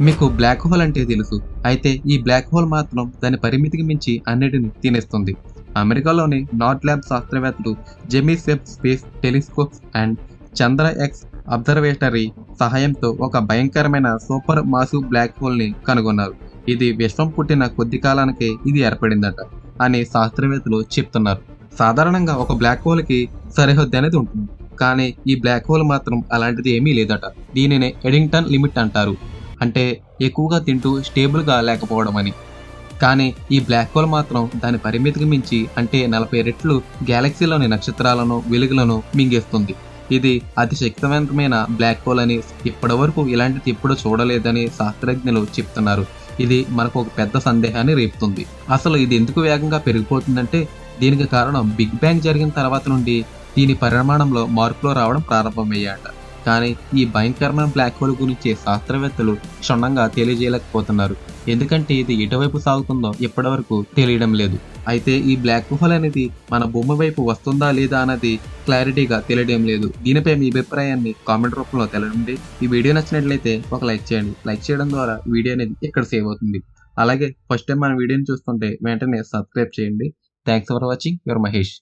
మీకు black hole అంటే తెలుసు. అయితే ఈ బ్లాక్ హోల్ మాత్రం దాని పరిమితికి మించి అన్నిటిని తినేస్తుంది. అమెరికాలోని నార్త్ ల్యాబ్ శాస్త్రవేత్తలు James Webb space telescopes and Chandra X observatory సహాయంతో ఒక భయంకరమైన సూపర్ మాసివ్ బ్లాక్ హోల్ని కనుగొన్నారు. ఇది విశ్వం పుట్టిన కొద్ది కాలానికే ఇది ఏర్పడిందట అని శాస్త్రవేత్తలు చెప్తున్నారు. సాధారణంగా ఒక బ్లాక్ హోల్కి సరిహద్దు అనేది ఉంటుంది. కానీ ఈ బ్లాక్ హోల్ మాత్రం అలాంటిది ఏమీ లేదట. దీనినే ఎడింగ్టన్ లిమిట్ అంటారు. అంటే ఎక్కువగా తింటూ స్టేబుల్గా లేకపోవడం అని కానీ ఈ బ్లాక్ హోల్ మాత్రం దాని పరిమితికి మించి అంటే నలభై రెట్లు గ్యాలక్సీలోని నక్షత్రాలను వెలుగులను మింగేస్తుంది. ఇది అతిశక్తివంతమైన బ్లాక్ హోల్ అని ఇప్పటివరకు ఇలాంటిది ఎప్పుడూ చూడలేదని శాస్త్రజ్ఞులు చెప్తున్నారు. ఇది మనకు ఒక పెద్ద సందేహాన్ని రేపుతుంది. అసలు ఇది ఎందుకు వేగంగా పెరిగిపోతుందంటే దీనికి కారణం బిగ్ బ్యాంగ్ జరిగిన తర్వాత నుండి దీని పరిమాణంలో మార్పులు రావడం ప్రారంభమయ్యాట కానీ ఈ భయంకరమైన బ్లాక్ హోల్ గురించి శాస్త్రవేత్తలు క్షుణ్ణంగా తెలియజేయలేకపోతున్నారు. ఎందుకంటే ఇది ఎటువైపు సాగుతుందో ఇప్పటివరకు తెలియడం లేదు. అయితే ఈ బ్లాక్ హోల్ అనేది మన భూమి వైపు వస్తుందా లేదా అన్నది క్లారిటీగా తెలియడం లేదు. దీనిపై మీ అభిప్రాయాన్ని కామెంట్ రూపంలో తెలపండి. ఈ వీడియో నచ్చినట్లయితే ఒక లైక్ చేయండి. లైక్ చేయడం ద్వారా వీడియో అనేది ఇక్కడ సేవ్ అవుతుంది? అలాగే ఫస్ట్ టైం మన వీడియోని చూస్తుంటే వెంటనే సబ్స్క్రైబ్ చేయండి. Thanks for watching your Mahesh